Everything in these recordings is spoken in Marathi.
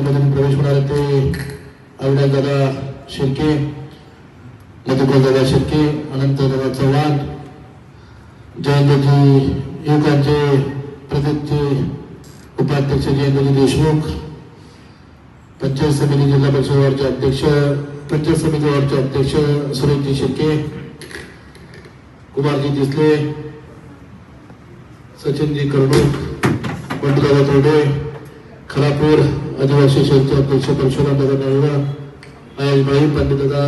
पार्टीमधून प्रवेश होणार ते अविनाश दादा शिर्के मधुकर दादा शिर्के अनंत दादा चव्हाण जयंतजी युवकांचे प्रदेशचे उपाध्यक्ष जयंतजी देशमुख पंचायत समिती जिल्हा परिषद वॉर्डचे अध्यक्ष पंचायत समिती वॉर्डचे अध्यक्ष सुरेशजी शिर्के कुमारजी दिसले सचिनजी कर्णूक बंडूदादा तोडे खरापूर आदिवासी शेतचे अध्यक्ष परशुराम दादा नळवा महेशभाई पंडितदादा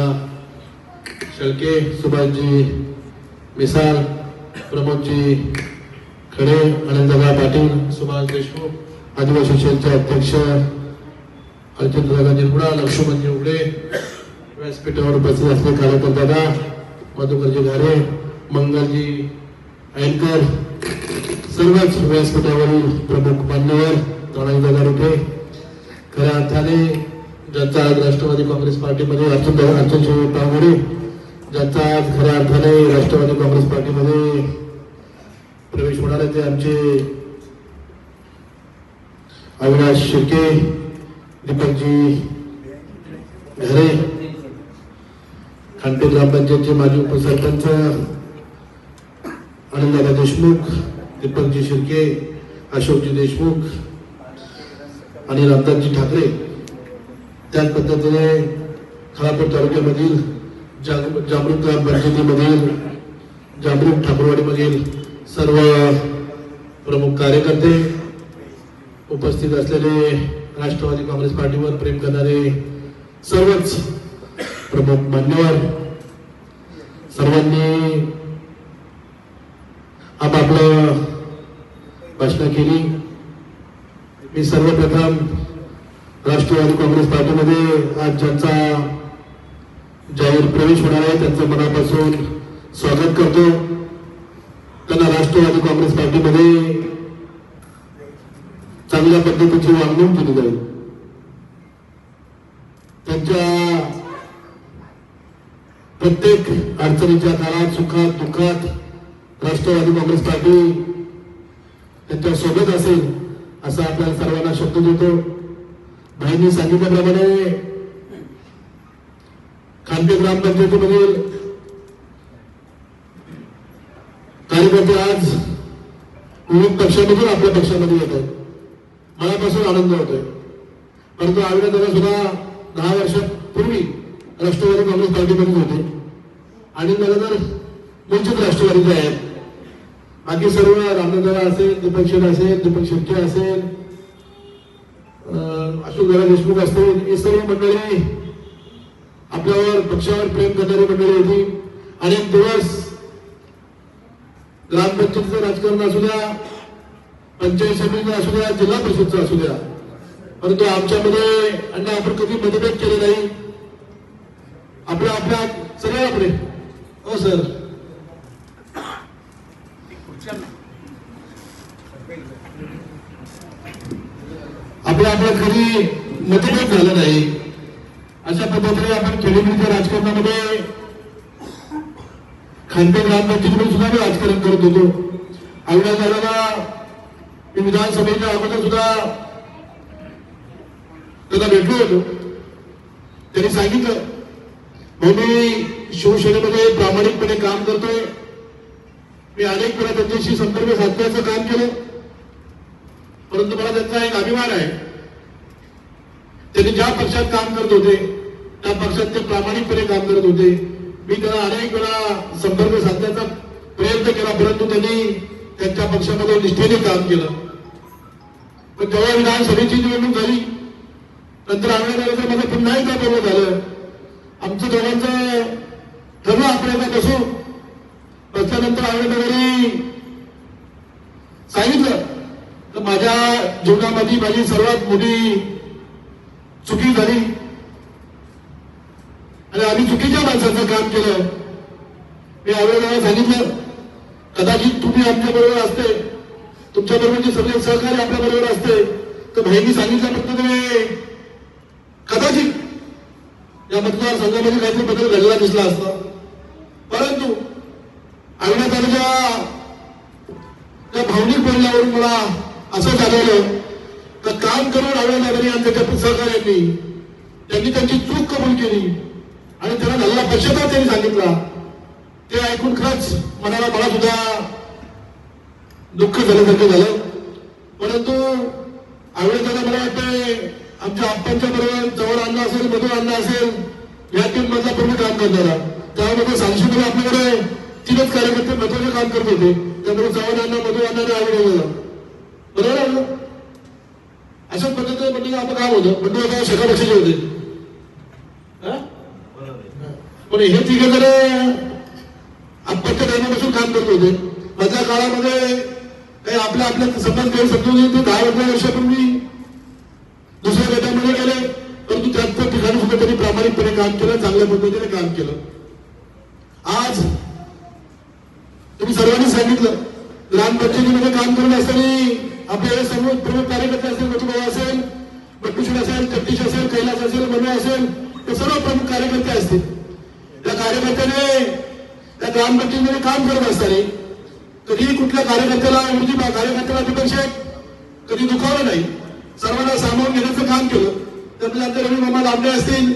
शेळके सुभाषजी मिसाळ प्रमोदजी खडे आनंददा पाटील सुभाष देशमुख आदिवासी शेतचे अध्यक्ष अर्जुनदादा निर्गुणा लक्ष्मणजी उघडे व्यासपीठावर उपस्थित असलेले कार्यकर्ता मधुकरजी घारे मंगलजी ऐनकर सर्वच व्यासपीठावरील प्रमुख मान्यवर तानाजीदादा रुपे खऱ्या अर्थाने ज्यांचा आज राष्ट्रवादी काँग्रेस पार्टीमध्ये अर्जुन अर्जुनशिव पावगडे ज्यांचा आज खऱ्या अर्थाने राष्ट्रवादी काँग्रेस पार्टीमध्ये प्रवेश होणार आहे ते आमचे अविनाश शिर्के दीपकजी घरे खांडे ग्रामपंचायतचे माजी उपसरपंच आनंददादा देशमुख दीपकजी शिर्के अशोकजी देशमुख आणि रामदासजी ठाकरे त्याच पद्धतीने खालापूर तालुक्यामधील जाग ग्राम पंचायतीमधील जागृत ठाकूरवाडीमधील सर्व प्रमुख कार्यकर्ते उपस्थित असलेले राष्ट्रवादी काँग्रेस पार्टीवर प्रेम करणारे सर्वच प्रमुख मान्यवर सर्वांनी आपापलं भाषणं केली. मी सर्वप्रथम राष्ट्रवादी काँग्रेस पार्टीमध्ये आज ज्यांचा जाहीर प्रवेश होणार आहे त्यांचं मनापासून स्वागत करतो. त्यांना राष्ट्रवादी काँग्रेस पार्टीमध्ये चांगल्या पद्धतीची वागणूक केली जाईल. त्यांच्या प्रत्येक अडचणीच्या काळात सुखात दुःखात राष्ट्रवादी काँग्रेस पार्टी त्यांच्यासोबत असेल असा आपल्याला सर्वांना शब्द देतो. भाईंनी सांगितल्याप्रमाणे खांदे ग्रामपंचायतीमधील कार्यकर्ते आज विविध पक्षामधून आपल्या पक्षामध्ये येत आहेत. मनापासून आनंद होतोय. परंतु आविरा सुद्धा दहा वर्षापूर्वी राष्ट्रवादी काँग्रेस पार्टीमध्ये होते. आणि दादा तर वंचित राष्ट्रवादीचे आहेत. बाकी सर्व रामदादा असेल दीपक शेठ असेल दीपक शेट्टी असेल अशोक दादा देशमुख असतील हे सर्व मंडळी आपल्यावर पक्षावर प्रेम करणारी मंडळी होती. अनेक दिवस ग्रामपंचायतीचं राजकारण असू द्या पंचायत समितीचं असू द्या जिल्हा परिषदचं असू द्या. परंतु आमच्यामध्ये आणि आपण कधी मतभेद केले नाही. आपल्या आपल्या सगळ्या आपले हो सर. आपलं आपलं कधी मतभेद झालं नाही. अशा पद्धतीने आपण खेळीमेळीच्या राजकारणामध्ये खानदेव ग्रामपंचायतीमध्ये सुद्धा मी राजकारण करत होतो. अविनाश दादाला मी विधानसभेच्या अगोदर सुद्धा त्याला भेटलो होतो. त्यांनी सांगितलं भाऊ मी शिवसेनेमध्ये प्रामाणिकपणे काम करतोय. मी अनेक वेळा त्यांच्याशी संपर्क साधण्याचं काम केलं. परंतु मला त्याचा एक अभिमान आहे. त्यांनी ज्या पक्षात काम करत होते त्या पक्षात ते प्रामाणिकपणे काम करत होते. मी त्याला अनेक वेळा संपर्क साधण्याचा प्रयत्न केला परंतु त्यांनी त्यांच्या पक्षामध्ये निष्ठेने काम केलं. पण जेव्हा विधानसभेची निवडणूक झाली नंतर आंबेडकरांचं माझं पुन्हा एकदा बोलणं झालं. आमचं दोघांचं ठरलं आपल्याला बसू. बसल्यानंतर आंबेडकरांनी सांगितलं जीवनामध्ये माझी सर्वात मोठी चुकी झाली. आणि आम्ही चुकीच्या माणसाचं काम केलं. मी आवेदनाला सांगितलं कदाचित तुम्ही आमच्या बरोबर असते. तुमच्या बरोबरचे सगळे सहकारी आपल्या बरोबर असते. तर भाईंनी सांगितल्या कदाचित या मतदारसंघामध्ये काहीतरी बदल घडला दिसला असता. परंतु आग्रा त्या भावनिक बोलण्यावरून मला असं झालेलं तर काम करून आवडला आणि त्याच्या सहकार्यांनी त्यांनी त्यांची चूक कबूल केली आणि त्यांना झालेला पश्चाताप त्यांनी सांगितला. ते ऐकून खरंच मनाला मला सुद्धा दुःख झाल्यासारखं झालं. परंतु आवडेताना मला वाटतंय आमच्या आप्पांच्या बरोबर जवळ अन्न असेल मधुर अन्न असेल या टीम मधला पूर्ण काम करणारा. त्यामध्ये सांगशीमध्ये आपल्याकडे तीनच कार्यकर्ते महत्त्वाचे काम करत होते. त्यामुळे जवळ अन्न मधुर अन्न आणि बरोबर आहे अशाच पद्धतीने म्हणजे आपलं काम होतं म्हणजे आता शेका पक्षाचे होते पण हे तिघे जर आत्ताच्या टायमापासून काम करत होते माझ्या काळामध्ये काही आपल्या आपल्या संबंध काही समजून ते दहा पंधरा वर्षापूर्वी दुसऱ्या गटामध्ये गेले परंतु त्यात ठिकाणी सुद्धा त्यांनी प्रामाणिकपणे काम केलं चांगल्या पद्धतीने काम केलं आज तुम्ही सर्वांनी सांगितलं ग्रामपंचायतीमध्ये काम करत असताना आपले सर्व प्रमुख कार्यकर्ते असेल मधुभाऊ असेल बट्टूशेठ असेल जगदीश असेल कैलास असेल मनु असेल ते सर्व प्रमुख कार्यकर्ते असतील. त्या कार्यकर्त्याने त्या ग्रामपंचायतीमध्ये काम करत असताना कधी कुठल्या कार्यकर्त्याला म्हणजे उर्जी कार्यकर्त्याला विपक्ष कधी दुखावलं नाही. सर्वांना सामावून घेण्याचं काम केलं. त्यामध्ये आमचे रवी मामा लांबे असतील.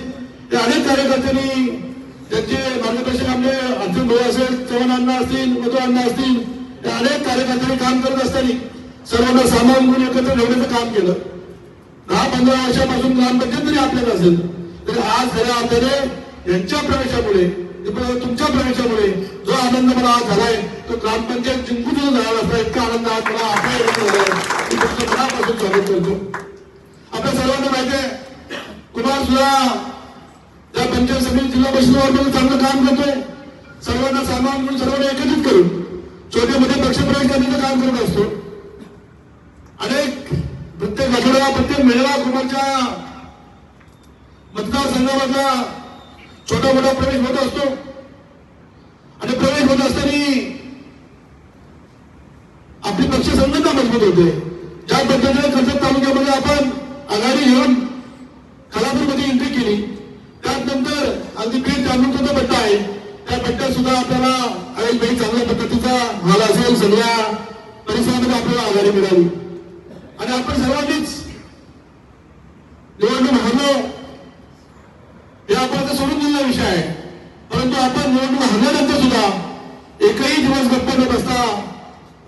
ते अनेक कार्यकर्त्यांनी त्यांचे मार्गदर्शक आपले अर्जुन भाऊ असेल चव्हाण अण्णा असतील मधु अण्णा असतील त्या अनेक कार्यकर्त्यांनी काम करत असताना सर्वांना सामावून घेऊन एकत्र ठेवण्याचं काम केलं. दहा पंधरा वर्षापासून ग्रामपंचायत तरी आपल्याला असेल. तरी आज खऱ्या अर्थाने यांच्या प्रवेशामुळे तुमच्या प्रवेशामुळे जो आनंद मला आज झालाय तो ग्रामपंचायत जिंकून झाला असता इतका आनंद आज मला आपल्या मनापासून स्वागत करतो. आपल्या सर्वांना माहिती आहे कुमार सुद्धा त्या पंचायत समिती जिल्हा परिषदेवर चांगलं काम करतोय. सर्वांना सामावून घेऊन सर्वांना एकत्रित करून छोटे मोठे पक्षप्रवेश करण्याचं काम करत असतो. अनेक प्रत्येक आठवड्याला प्रत्येक मेळावा कुमारच्या मतदारसंघामधला छोटा मोठा प्रवेश होत असतो. आणि प्रवेश होत असताना आपली पक्ष संघटना मजबूत होते. ज्या पद्धतीने कर्जत तालुक्यामध्ये आपण आघाडी घेऊन खालापूरमध्ये एंट्री केली त्यानंतर अगदी पेट जाणून पट्टा आहे. त्या पट्ट्यात सुद्धा आपल्याला अनेक काही चांगल्या पद्धतीचा हाल असेल सगळ्या परिसरामध्ये आपल्याला आघाडी मिळाली. आणि आपण सर्वांनीच निवडणूक हरलो हे आपण आता सोडून दिलेला विषय आहे. परंतु आपण निवडणूक हरल्यानंतर सुद्धा एकही दिवस गप्प न बसता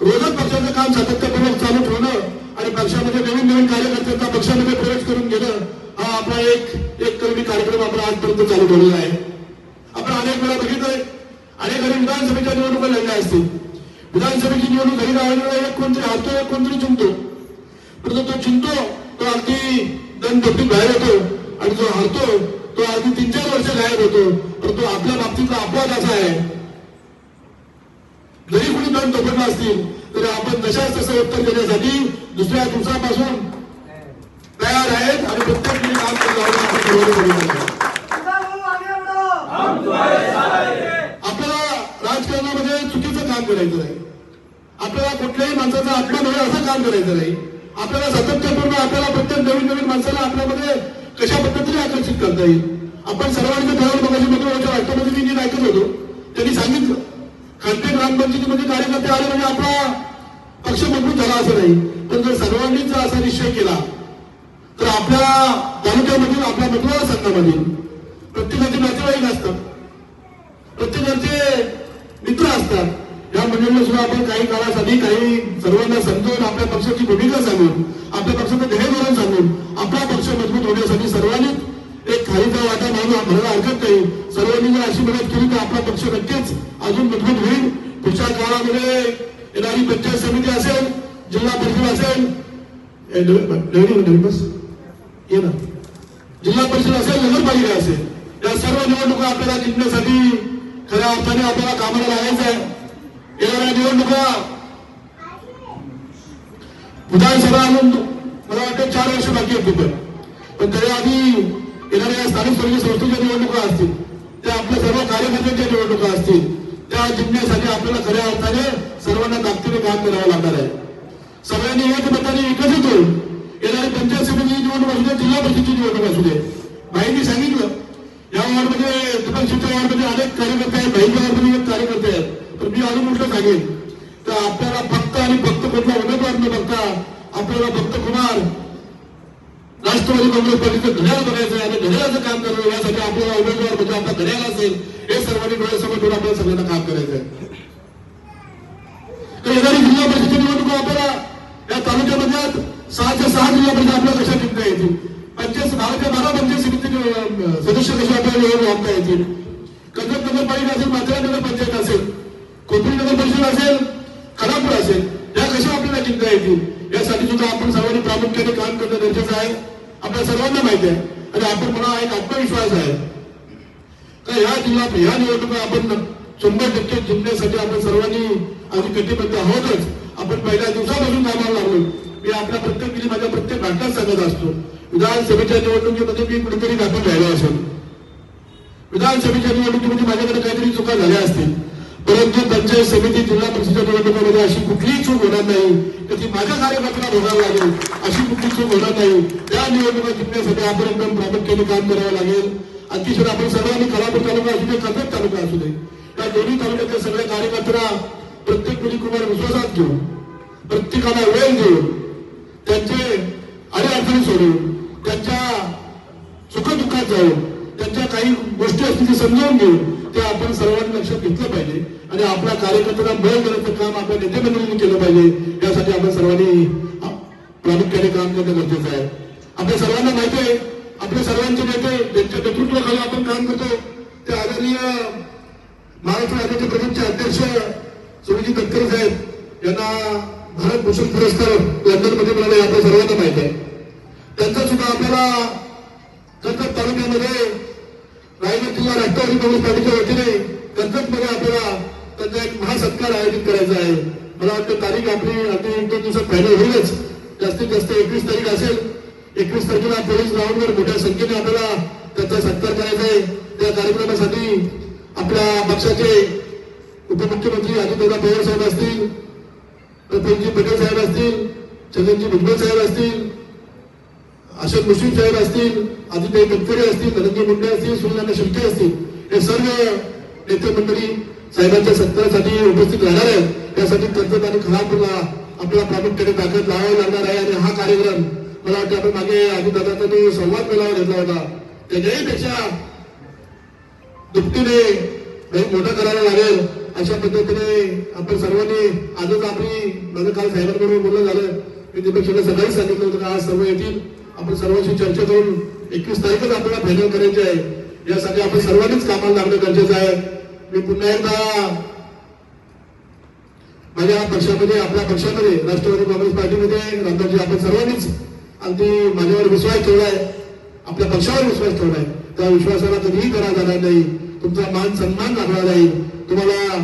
रोजच पक्षाचं काम सातत्यपूर्वक चालू ठेवणं आणि पक्षामध्ये नवीन नवीन कार्यकर्त्यांचा पक्षामध्ये प्रवेश करून घेणं हा आपला एक एक कलमी कार्यक्रम आपण आजपर्यंत चालू ठेवलेला आहे. आपण अनेक वेळा बघितलंय अनेक घरी विधानसभेच्या निवडणुका लढल्या असतील. विधानसभेची निवडणूक घरी राहिलेला एक कोणतरी हरतो एक कोणतरी जिंकतो परंतु तो चिंतो तो अगदी दन दुपटीत बाहेर होतो. आणि जो हरतो तो अगदी तीन चार वर्ष गायब होतो. परंतु आपल्या बाबतीतला अपवाद असा आहे. जरी कुणी दोन तोपटला असतील तरी आपण जशाच तसं उत्तर देण्यासाठी दुसऱ्या दिवसापासून तयार आहेत आणि प्रत्येक काम आहे. आपल्याला राजकारणामध्ये चुकीचं काम करायचं नाही. आपल्याला कुठल्याही माणसाचा होईल असं काम करायचं नाही. आपल्याला सातत्यपूर्ण आपल्याला प्रत्येक नवीन नवीन माणसाला आपल्यामध्ये कशा पद्धतीने आकर्षित करता येईल? आपण सर्वांनी ठरवलं बघायची मध्ये म्हणजे होत्या राष्ट्रपती मी नीट ऐकत होतो. त्यांनी सांगितलं खासगी ग्रामपंचायतीमध्ये कार्यकर्ते आले म्हणजे आपला पक्ष मजबूत झाला असं नाही. पण जर सर्वांनीच जर असा निश्चय केला तर आपल्या तालुक्यामधील आपल्या मतदारसंघामधील प्रत्येकाचे नातेवाईक असतात. प्रत्येकाचे मित्र असतात. या मंडळीला सुद्धा आपण काही काळासाठी काही सर्वांना समजून आपल्या पक्षाची भूमिका सांगून आपल्या पक्षाचं ध्येय धोरण सांगून आपला पक्ष मजबूत होण्यासाठी सर्वांनीच एक खालीचा वाटा मागून म्हणायला हरकत नाही. सर्वांनी जर अशी मदत केली तर आपला पक्ष नक्कीच अजून मजबूत होईल. पुढच्या काळामध्ये येणारी पंचायत समिती असेल जिल्हा परिषद असेल बस. ये ना. जिल्हा परिषद असेल नगरपालिका असेल या सर्व निवडणुका आपल्याला जिंकण्यासाठी खऱ्या अर्थाने आपल्याला कामाला लागायचं आहे. येणाऱ्या निवडणुका. विधानसभा आणून मला वाटतं चार वर्ष बाकी आहेत तिथं. पण तरी आधी येणाऱ्या स्थानिक स्वराज्य संस्थेच्या निवडणुका असतील त्या आपल्या सर्व कार्यकर्त्यांच्या निवडणुका असतील त्या जिंकण्यासाठी आपल्याला खऱ्या अर्थाने सर्वांना ताकदीने काम करावं लागणार आहे. सगळ्यांनी एक मताने एकत्रित होऊन येणारी पंचायत समितीची निवडणूक असू दे जिल्हा परिषदेची निवडणूक असू दे. बाईंनी सांगितलं या वॉर्डमध्ये दीपकशिवच्या वॉर्डमध्ये अनेक कार्यकर्ते आहेत बाईच्या वॉर्डमध्ये एक कार्यकर्ते आहेत. तर मी अजून मोठं सांगेन. तर आपल्याला फक्त आणि फक्त कुठला उमेदवार न बघता आपल्याला फक्त कुमार राष्ट्रवादी काँग्रेस पार्टीचं घड्याळ बघायचं आहे. आणि घड्याळाचं काम करणं यासाठी आपल्याला उमेदवार म्हणजे आपला घड्याळ असेल. हे सर्वांनी डोळ्यासमोर ठेवून आपल्याला सगळ्यांना काम करायचं आहे. तर येणारी जिल्हा परिषदेची निवडणूक आपल्याला या तालुक्यामध्ये सहाच्या सहा जिल्हा परिषद आपल्याला कशा जिंकता येतील? पंचायत बाराच्या बारा पंचायत समितीचे सदस्य कसे आपल्याला निवडून आणता येतील? असेल खडापूर असेल या कशा आपल्याला जिंकता येतील? यासाठी सुद्धा आपण सर्वांनी प्रामुख्याने काम करणं गरजेचं आहे. आपल्या सर्वांना माहिती आहे. आणि आपण मला एक आत्मविश्वास आहे. का या जिल्हा या निवडणुका आपण शंभर टक्के जिंकण्यासाठी आपण सर्वांनी अगदी कटिबद्ध आहोतच. आपण पहिल्या दिवसापासून कामाला लागलो मी आपल्या प्रत्येक वेळी माझ्या प्रत्येक घटना सांगत असतो विधानसभेच्या निवडणुकीमध्ये मी कुठेतरी दाखल राहिलो असेल. विधानसभेच्या निवडणुकीमध्ये माझ्याकडे काहीतरी चुका झाल्या असतील. परंतु पंचायत समिती जिल्हा परिषदेच्या निवडणुकीमध्ये अशी कुठलीही चूक होणार नाही. तर ती माझ्या कार्यकर्त्याला भोगावं लागेल. अशी कुठली चूक होणार नाही. त्या निवडणुका जिंकण्यासाठी आपण एकदम प्रामुख्याने काम करावं लागेल. अतिशय आपण सर्वांनी कलापूर तालुका असू दे कर्जत तालुका असू दे या दोन्ही तालुक्यातल्या सगळ्या कार्यकर्त्यांना प्रत्येक वेळी कुमार विश्वासात घेऊन प्रत्येकाला वेळ देऊन त्यांचे अडीअडचणी सोडून त्यांच्या सुखदुःखात जाऊन गोष्टी समजावून घेऊन ते आपण सर्वांनी लक्षात घेतलं पाहिजे. आणि आपल्या कार्यकर्त्यांना बळ करण्याचं काम आपल्या नेतेमंडळींनी केलं पाहिजे. यासाठी आपण सर्वांनी प्रामुख्याने काम करणं गरजेचं आहे. आपल्या सर्वांना माहिती आहे आपले सर्वांचे नेते ज्यांच्या नेतृत्वाखाली आपण काम करतो ते आदरणीय महाराष्ट्र राज्याचे प्रदेशचे अध्यक्ष सुरजी तटकरे साहेब यांना भारत भूषण पुरस्कार लंडनमध्ये मिळाला आपल्या सर्वांना माहिती आहे. त्यांचा सुद्धा आपल्याला जिल्हा राष्ट्रवादी वतीने कर्जतमध्ये आपल्याला त्यांचा एक महासत्कार आयोजित करायचा आहे. मला वाटतं तारीख आपली अगदी एक दोन दिवसात फायनल होईलच. जास्तीत जास्त एकवीस तारीख असेल. एकवीस तारखेला पोलीस ग्राउंडवर मोठ्या संख्येने आपल्याला त्यांचा सत्कार करायचा आहे. त्या कार्यक्रमासाठी आपल्या पक्षाचे उपमुख्यमंत्री अजितदादा पवार साहेब असतील प्रफुल्लजी पटेल साहेब असतील छगनजी भुजबळ साहेब असतील अशोक मुश्रीफ साहेब असतील आदित्य गडकरी असतील धनंजय मुंडे असतील सुनील शिर्के असतील. हे सर्व नेते मंडळी साहेबांच्या सत्कारासाठी उपस्थित राहणार आहेत. त्यासाठी कर्जत आणि खराबला आपला प्रामुख्याने ताकद लावावी लागणार आहे आणि हा कार्यक्रम मला वाटतं आपण मागे अजितदादांचा जो संवाद मेळावा घेतला होता. त्याच्याही पेक्षा दुपटीने काही मोठा करायला लागेल अशा पद्धतीने आपण सर्वांनी आजच आपली माझं काल साहेबांकडून बोलणं झालं. मी दीपक सकाळी सांगितलं होतं का आज सर्व येतील. आपण सर्वांशी चर्चा करून एकवीस तारीखच आपल्याला फायनल करायची आहे. यासाठी आपण सर्वांनीच कामाला लागणं गरजेचं आहे. मी पुन्हा एकदा माझ्या पक्षामध्ये आपल्या पक्षामध्ये राष्ट्रवादी काँग्रेस पार्टीमध्ये रामदासजी आपण सर्वांनीच अगदी माझ्यावर विश्वास ठेवलाय. आपल्या पक्षावर विश्वास ठेवलाय. त्या विश्वासाला कधीही करा जाणार नाही. तुमचा मान सन्मान राखला जाईल तुम्हाला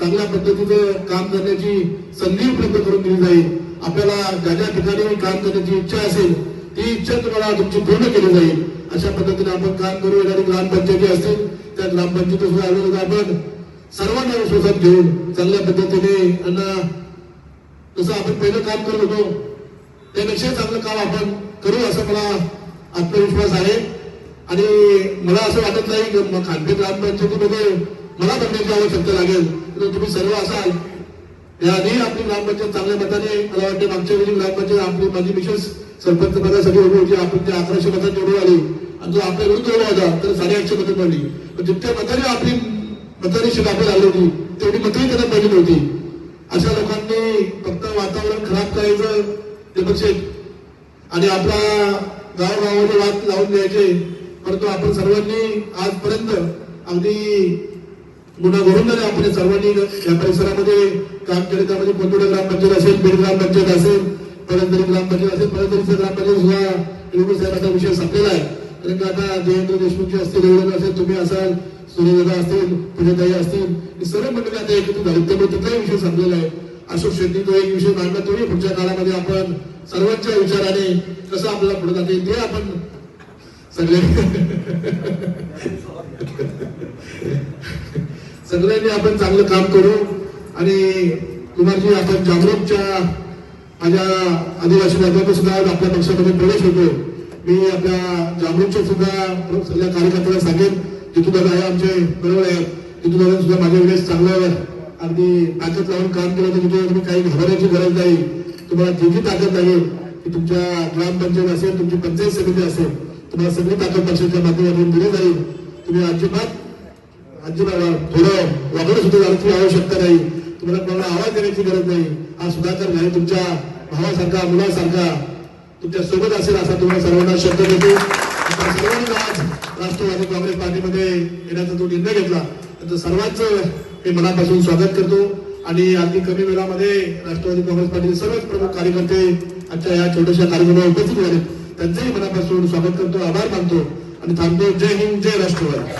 चांगल्या पद्धतीचं काम करण्याची संधी उपलब्ध करून दिली जाईल. आपल्याला ज्या ज्या ठिकाणी काम करण्याची इच्छा असेल ती इच्छा तुम्हाला तुमची पूर्ण केली जाईल. अशा पद्धतीने आपण काम करू. येणारी ग्रामपंचायती असतील त्या ग्रामपंचायती सुद्धा आलेलं आपण सर्वांना विश्वासात घेऊन चांगल्या पद्धतीने यांना जसं आपण पहिलं काम करत होतो त्यापेक्षा चांगलं काम आपण करू असं मला आत्मविश्वास आहे. आणि मला असं वाटत नाही की म- खानपे ग्रामपंचायतीमध्ये मला बनण्याची आवश्यकता लागेल. तर तुम्ही सर्व असाल. याआधी आपली ग्रामपंचायत चांगल्या मताने मला वाटते मागच्या वेळी ग्रामपंचायत आपली माझी विशेष सरपंच पदासाठी उभी होती. आपण त्या अकराशे मतात निवडून आली आणि जो आपल्या विरुद्ध उभा होता तर साडेआठशे मतं पडली पण जितक्या मताने आपली मताने शिकापी आली होती तेवढी मतही त्यांना पडली नव्हती. अशा लोकांनी फक्त वातावरण खराब करायचं ते आणि आपला गावगावामध्ये वाद लावून द्यायचे. परंतु आपण सर्वांनी आजपर्यंत अगदी गुन्हा घडून आपण सर्वांनी या परिसरामध्ये काम केले. त्यामध्ये कोथुडा ग्रामपंचायत असेल बीड ग्रामपंचायत असेल परंतरी ग्रामपंचायत असेल परंतरीचं ग्रामपंचायत सुद्धा योगी साहेबांचा विषय संपलेला आहे. आता जयंत देशमुख असतील एवढे असेल तुम्ही असाल सूर्यदा असतील पुण्याताई असतील हे सर्व मंडळी आता एकत्र झाली. त्यामुळे तिथलाही विषय संपलेला आहे. अशोक शेट्टी तो एक विषय मांडला. तोही पुढच्या काळामध्ये आपण सर्वांच्या विचाराने कसं आपल्याला पुढे जाते ते आपण सगळे सगळ्यांनी आपण चांगलं काम करू. आणि कुमारजी आपण जागरूकच्या माझ्या आदिवासी बांधवांचा सुद्धा आज आपल्या पक्षामध्ये प्रवेश होतो मी आपल्या जागरूकच्या सुद्धा सगळ्या कार्यकर्त्यांना सांगेन तिथून दादा आहे आमचे बरोबर आहे तिथून दादा सुद्धा माझ्या वेळेस चांगलं अगदी ताकद लावून काम केलं तर तिथे तुम्ही काही घाबरायची गरज नाही. तुम्हाला जी जी ताकद लागेल की तुमच्या ग्रामपंचायत असेल तुमची पंचायत समिती असेल तुम्हाला सगळी ताकद पक्षाच्या माध्यमातून दिली जाईल. तुम्ही अजिबात अजिबात थोडं वागणं सुद्धा जाण्याची आवश्यकता नाही. तुम्हाला कोणाला आवाज देण्याची गरज नाही. हा सुधाकर नाही तुमच्या भावासारखा मुलासारखा तुमच्यासोबत असेल असा तुम्हाला सर्वांना शब्द देतो. सर्वांनी आज राष्ट्रवादी काँग्रेस पार्टीमध्ये येण्याचा जो निर्णय घेतला त्याचं सर्वांचं मी मनापासून स्वागत करतो. आणि अगदी कमी वेळामध्ये राष्ट्रवादी काँग्रेस पार्टीचे सर्वच प्रमुख कार्यकर्ते आजच्या या छोट्याशा कार्यक्रमाला उपस्थित झाले. त्यांचंही मनापासून स्वागत करतो आभार मानतो. आणि थांबतो. जय हिंद जय राष्ट्रवादी.